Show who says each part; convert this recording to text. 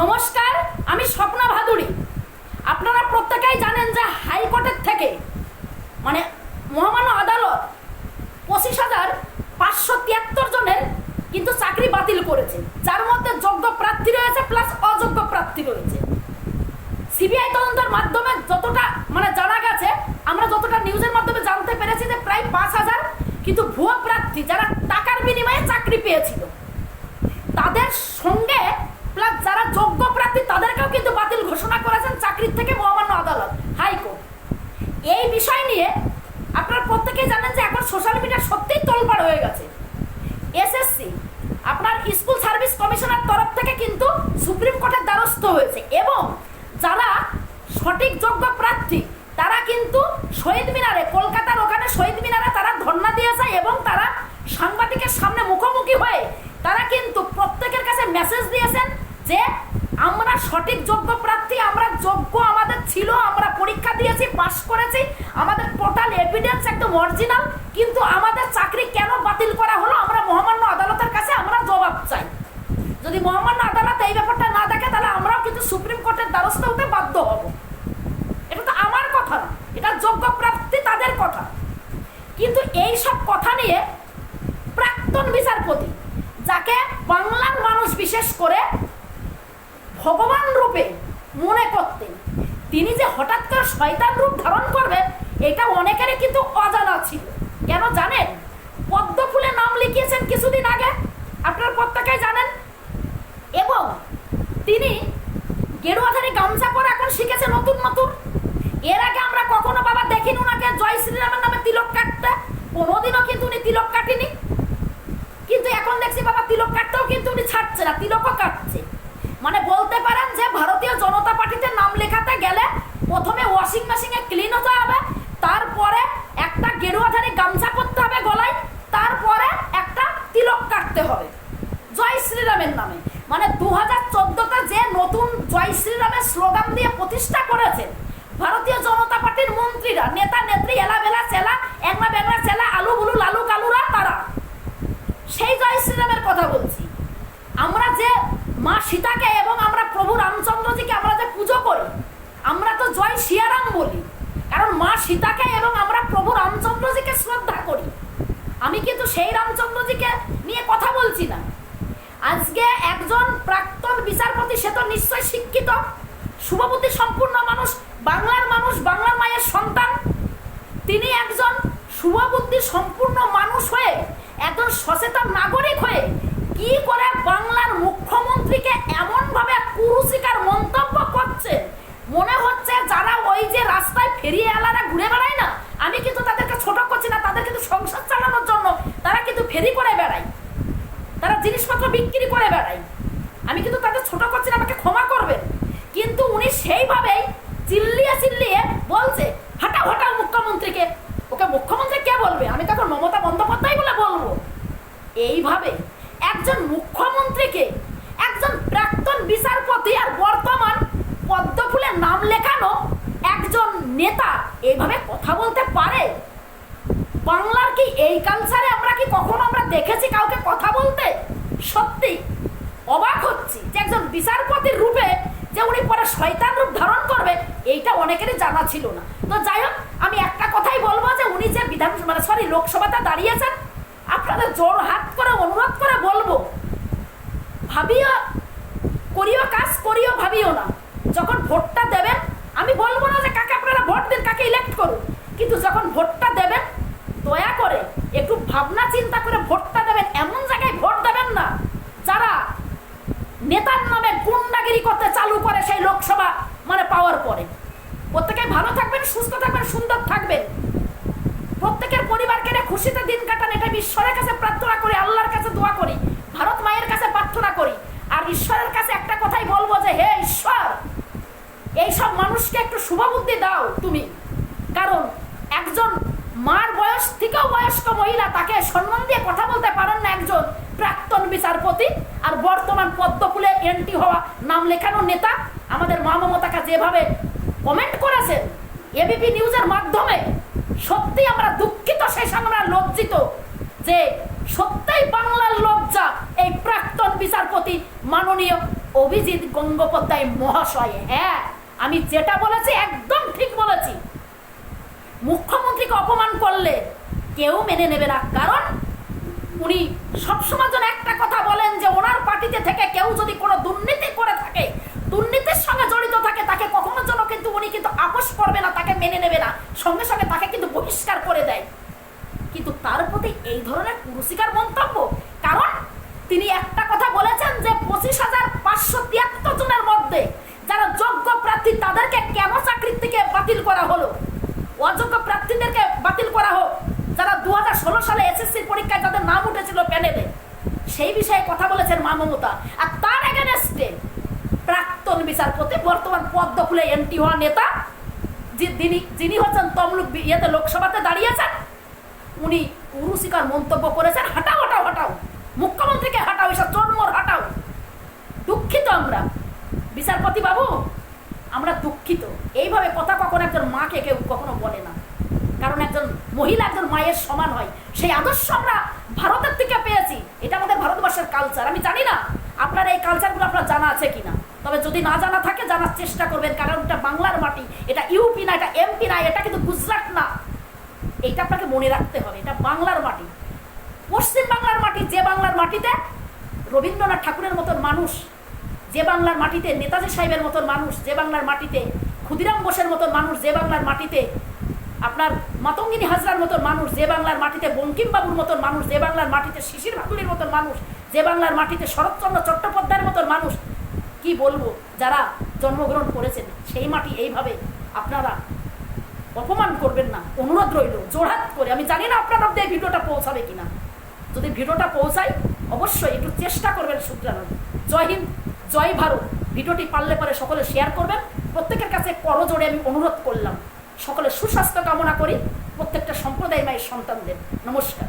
Speaker 1: নমস্কার, আমি স্বপ্না ভাদুরী। আপনারা প্রত্যেকেই জানেন যে হাইকোর্টের থেকে মানে মহামান্য আদালত পঁচিশ হাজার পাঁচশো তিয়াত্তর জনের কিন্তু চাকরি বাতিল করেছে। যার মধ্যে যোগ্য প্রার্থী রয়েছে প্লাস অযোগ্য প্রার্থী রয়েছে। সিবিআই তদন্তের মাধ্যমে যতটা মানে জানা গেছে, আমরা যতটা নিউজের মাধ্যমে জানতে পেরেছি যে প্রায় পাঁচ হাজার কিন্তু ভুয়ো প্রার্থী যারা টাকার বিনিময়ে চাকরি পেয়েছিল তাদের সঙ্গে প্লাস যারা যোগ্য প্রার্থী তাদেরকেও কিন্তু বাতিল ঘোষণা করেছেন চাকরির থেকে মহামান্য আদালত, হাইকোর্ট। এই বিষয় নিয়ে আপনারা প্রত্যেকেই জানেন যে এখন সোশ্যাল মিডিয়া সত্যিই তোলপাড় হয়ে গেছে। এসএসসি, আপনার স্কুল সার্ভিস কমিশনের তরফ থেকে কিন্তু সুপ্রিম কোর্টের দ্বারস্থ হয়েছে এবং যারা সঠিক যোগ্য প্রার্থী, তারা কিন্তু শহীদ মিনারে, কলকাতার ওখানে শহীদ মিনারে তারা ধর্ণা দিয়েছে এবং তারা সাংবাদিকের সামনে মুখোমুখি হয়ে তারা কিন্তু প্রত্যেকের কাছে মেসেজ দিয়েছেন যে সঠিক যোগ্য প্রার্থী, আমরা যোগ্য আমাদের ছিল, আমরা পরীক্ষা দিয়েছি, পাশ করেছি। আমাদের টোটাল এভিডেন্স একদম অরিজিনাল কিন্তু আমাদের চাকরি কেন বাতিল করা হলো? আমরা মহামান্য আদালতের কাছে আমরা জবাব চাই। যদি মহামান্য আদালত এই ব্যাপারটা না দেখে, তাহলে আমরাও কিন্তু সুপ্রিম কোর্টের দ্বারস্থ হতে বাধ্য হব। এটা তো আমার কথা না, এটা যোগ্য প্রার্থী তাদের কথা। কিন্তু এই সব কথা নিয়ে প্রাক্তন বিচারপতি, যাকে বাংলার মানুষ বিশেষ করে ভগবান রূপে মনে করতেন। তিনি যে হঠাৎ করে শয়তান রূপ ধারণ করবে এটা অনেকেরই কিন্তু অজানা ছিল। কেন জানেন? পদ্ম ফুলে নাম লিখিয়েছেন কিছুদিন আগে। আপনার প্রত্যেকেই জানেন? এবং তিনি গেরুয়াধারী গামছা পরে এখন শিখেছে নতুন নতুন। এর আগে আমরা কখনো বাবা দেখিনি ওনাকে, জয় শ্রীরামের নামে তিলক কাটতে। কোনোদিনও কিন্তু উনি তিলক কাটেনি। কিন্তু এখন দেখছি বাবা তিলক কাটতেও কিন্তু উনি ছাড়ছে না, তিলকও কাটছে। মানে বলতে পারেন যে ভারতীয় জনতা পার্টিতে নাম লেখাতে গেলে প্রথমে ওয়াশিং মেশিনে ক্লিন হতে হবে, তারপরে একটা গেরুয়াধারী গামছা পরতে হবে গলায়, তারপরে একটা তিলক কাটতে হবে। জয় শ্রীরামের নামে। মানে দু হাজার চোদ্দতে যে নতুন জয় শ্রীরামের স্লোগান দিয়ে প্রতিষ্ঠা করেছেন, ভারতীয় জনতা পার্টির মন্ত্রীরা, নেতা, নেত্রী, এলা, বেলা, চেলা, একলা, বেংলা, চেলা, আলু, বুলু, লালু, কালুরা, তারা। সেই জয় শ্রীরামের কথা বলছি আমরা যে মা সীতাকে এবং আমরা প্রভু রামচন্দ্রজিকে আমরা যে পুজো করি আমরা তো জয় সিয়ারাম বলি। কারণ মা সীতাকে এবং আমরা প্রভু রামচন্দ্রজিকে শ্রদ্ধা করি। আমি কিন্তু সেই রামচন্দ্রজিকে নিয়ে কথা বলছি না। আজকে একজন প্রাক্তন বিচারপতি, সে তো নিশ্চয় শিক্ষিত, শুভবুদ্ধি সম্পূর্ণ মানুষ, বাংলার মানুষ, বাংলার মায়ের সন্তান। তিনি একজন শুভবুদ্ধি সম্পূর্ণ মানুষ হয়ে, একজন সচেতন নাগরিক হয়ে কি করে বাংলার মুখ্যমন্ত্রীকে এমনভাবে কুরুচিকার মন্তব্য করছে, মনে হচ্ছে ওই যে রাস্তায় ফেরিয়ে আলারা ঘুরে বেড়ায় না? আমি কিন্তু তাদেরকে ছোট করছি না, তাদের কিন্তু সংসার চালানোর জন্য তারা কিন্তু ফেরি করে বেড়ায়। তারা জিনিসপত্র বিক্রি করে বেড়ায়। আমি কিন্তু তাদের ছোট করছি না, আমাকে ক্ষমা করবেন। কিন্তু উনি সেইভাবেই চিল্লিয়ে চিল্লিয়ে বলছে হাঁটাও হাঁটাও মুখ্যমন্ত্রীকে। ওকে মুখ্যমন্ত্রী কে বলবে? আমি তখন মমতা বন্দ্যোপাধ্যায় বলে বলব। এইভাবে একজন মুখ্যমন্ত্রীকে একজন প্রাক্তন বিচারপতি আর বর্তমান পদ্মফুলের নাম লেখানো একজন নেতা এইভাবে কথা বলতে পারে? বাংলার কি এই কালচারে আমরা কি কখনো আমরা দেখেছি কাউকে কথা বলতে? সত্যি, অবাক হচ্ছি যে একজন বিচারপতির রূপে যে উনি পরে শয়তান রূপ ধারণ করবে, এইটা অনেকেরই জানা ছিল না। তো যাই হোক, আমি একটা কথাই বলব যে উনি যে বিধান মানে সরি লোকসভাতে দাঁড়িয়েছেন, আপনাদের জোর হাত করে, অনুরোধ করে বলব, ভাবিও, করিও কাজ, করিও ভাবিও না। যখন ভোটটা দেবেন, আমি বলব না কাকে ইলেক্ট করুন। কিন্তু যখন ভোটটা দেবেন, দয়া করে একটু ভাবনা চিন্তা করে ভোটটা দেবেন। এমন জায়গায় ভোট দেবেন না, যারা নেতার নামে গুন্ডাগিরি করতে চালু করে সেই লোকসভা মানে পাওয়ার পরে। প্রত্যেকে ভালো থাকবেন, সুস্থ থাকবেন, সুন্দর থাকবেন। প্রত্যেকের পরিবারকে খুশিতে দিন কাটান এটা ঈশ্বরের কাছে প্রার্থনা করি, আল্লাহর কাছে দোয়া করি, ভারত মায়ের কাছে প্রার্থনা করি। আর ঈশ্বরের কাছে একটা কথাই বলব যে, হে ঈশ্বর, এইসব মানুষকে একটু শুভবুদ্ধি দাও তুমি। কারণ একজন মার বয়স থেকেও বয়স্ক মহিলা তাকে সম্মান দিয়ে কথা বলতে পারেন না একজন প্রাক্তন বিচারপতি। আর বর্তমান পদ্মফুলে এন্টি হওয়া নাম লেখানো নেতা আমাদের মা মমতাকে যেভাবে কমেন্ট করেছেন এবিপি নিউজের মাধ্যমে সত্যি আমরা দুঃখিত সঙ্গে আমরা লজ্জিত যে সত্যিই বাংলার লজ্জা এই প্রাক্তন বিচারপতি মাননীয় অভিজিৎ গঙ্গোপাধ্যায় মহাশয়। হ্যাঁ আমি যেটা বলেছি একদম ঠিক বলেছি। মুখ্যমন্ত্রীকে অপমান করলে কেউ মেনে নেবে না। কারণ উনি সবসময় যেন একটা কথা বলেন যে ওনার পার্টিতে থেকে কেউ যদি কোনো দুর্নীতি করে থাকে, দুর্নীতির সঙ্গে জড়িত থাকে, তাকে কখনো যেন কিন্তু উনি কিন্তু আপোষ করবে না, তাকে মেনে নেবে না। সঙ্গে সঙ্গে তাকে কিন্তু বহিষ্কার করে দেয়। কিন্তু তার প্রতি এই ধরনের পুরস্কার মন্তব্য, কারণ তিনি একটা কথা বলেছেন যে পঁচিশ হাজার পাঁচশো তিয়াত্তর জনের মধ্যে যারা যোগ্য প্রার্থী, তাদেরকে কেন চাকরির থেকে বাতিল করা হলো? অযোগ্য প্রার্থীদেরকে বাতিল করা হোক। যারা দু সালে এসএসসি পরীক্ষায় যাদের নাম উঠেছিল প্যানেলে, সেই বিষয়ে কথা বলেছেন মা মমতা। আর তার এগেনস্টে প্রাক্তন বিচারপতি, বর্তমান পদ্ম ফুলে এমটি হওয়া নেতা যিনি যিনি হচ্ছেন তমলুক ইয়েতে লোকসভাতে দাঁড়িয়েছেন, উনি কুরুশিকার মন্তব্য করেছেন, হাঁটাও হাঁটাও হাঁটাও, মুখ্যমন্ত্রীকে হাঁটাও এসব চর্মর হাঁটাও। দুঃখিত আমরা। বিচারপতি বাবু আমরা দুঃখিত। এইভাবে কথা কখনো একজন মাকে কেউ কখনো বলে না। কারণ একজন মহিলা একজন মায়ের সমান হয়। সেই আদর্শ আমরা ভারতের থেকে পেয়েছি। এটা আমাদের ভারতবর্ষের কালচার আমি জানি না আপনার এই কালচারগুলো আপনার জানা আছে কিনা। তবে যদি না জানা থাকে, জানার চেষ্টা করবেন। কারণ এটা বাংলার মাটি। এটা ইউপি না, এটা এমপি না, এটা কিন্তু গুজরাট না। এইটা আপনাকে মনে রাখতে হবে। এটা বাংলার মাটি। পশ্চিম বাংলার মাটি, যে বাংলার মাটিতে রবীন্দ্রনাথ ঠাকুরের মতন মানুষ যে বাংলার মাটিতে নেতাজি সাহেবের মতন মানুষ, যে বাংলার মাটিতে ক্ষুদিরাম বোসের মতন মানুষ, যে বাংলার মাটিতে আপনার মাতঙ্গিনী হাজরার মতন মানুষ, যে বাংলার মাটিতে বঙ্কিমবাবুর মতন মানুষ, যে বাংলার মাটিতে শিশির ভাদুরীর মতন মানুষ, যে বাংলার মাটিতে শরৎচন্দ্র চট্টোপাধ্যায়ের মতন মানুষ, কি বলব? যারা জন্মগ্রহণ করেছেন, সেই মাটি এইভাবে আপনারা অপমান করবেন না, অনুরোধ রইল জোড়হাত করে। আমি জানি না আপনার অব্দি এই ভিডিওটা পৌঁছাবে কিনা। যদি ভিডিওটা পৌঁছায়, অবশ্যই একটু চেষ্টা করবেন শুক্রানোর জয় হিন্দ। জয় ভারত। ভিডিওটি পারলে পরে সকলে শেয়ার করবেন। প্রত্যেকের কাছে করজোড়ে আমি অনুরোধ করলাম। সকলে সুস্বাস্থ্য কামনা করি। প্রত্যেকটা সম্প্রদায় মায়ের সন্তানদের। নমস্কার।